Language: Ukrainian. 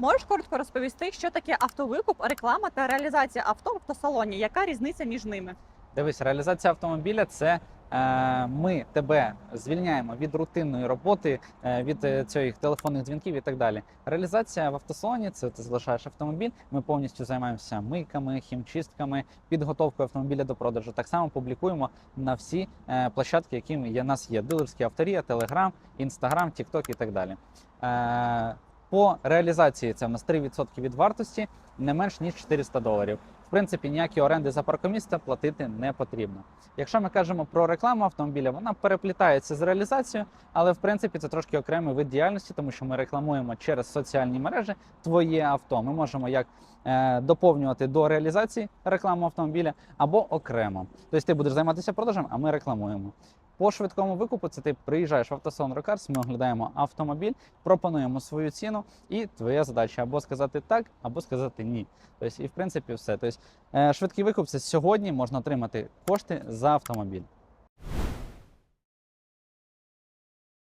Можеш коротко розповісти, що таке автовикуп, реклама та реалізація авто в автосалоні? Яка різниця між ними? Дивись, реалізація автомобіля це е, ми тебе звільняємо від рутинної роботи, е, від е, цих телефонних дзвінків і так далі. Реалізація в автосалоні це ти залишаєш автомобіль. Ми повністю займаємося мийками, хімчистками, підготовкою автомобіля до продажу. Так само публікуємо на всі е, площадки, які є. Нас є дилерські авторія, Телеграм, Інстаграм, Тікток і так далі. Е, по реалізації це в нас 3% від вартості, не менш ніж 400 доларів. В принципі, ніякі оренди за паркомісце платити не потрібно. Якщо ми кажемо про рекламу автомобіля, вона переплітається з реалізацією, але в принципі це трошки окремий вид діяльності, тому що ми рекламуємо через соціальні мережі твоє авто. Ми можемо як е, доповнювати до реалізації рекламу автомобіля або окремо. Тобто ти будеш займатися продажем, а ми рекламуємо. По швидкому викупу це ти приїжджаєш в автосалон Рокарс, ми оглядаємо автомобіль, пропонуємо свою ціну, і твоя задача або сказати так, або сказати ні. Тобто, і в принципі все. Тобто, е, швидкий викуп це сьогодні можна отримати кошти за автомобіль.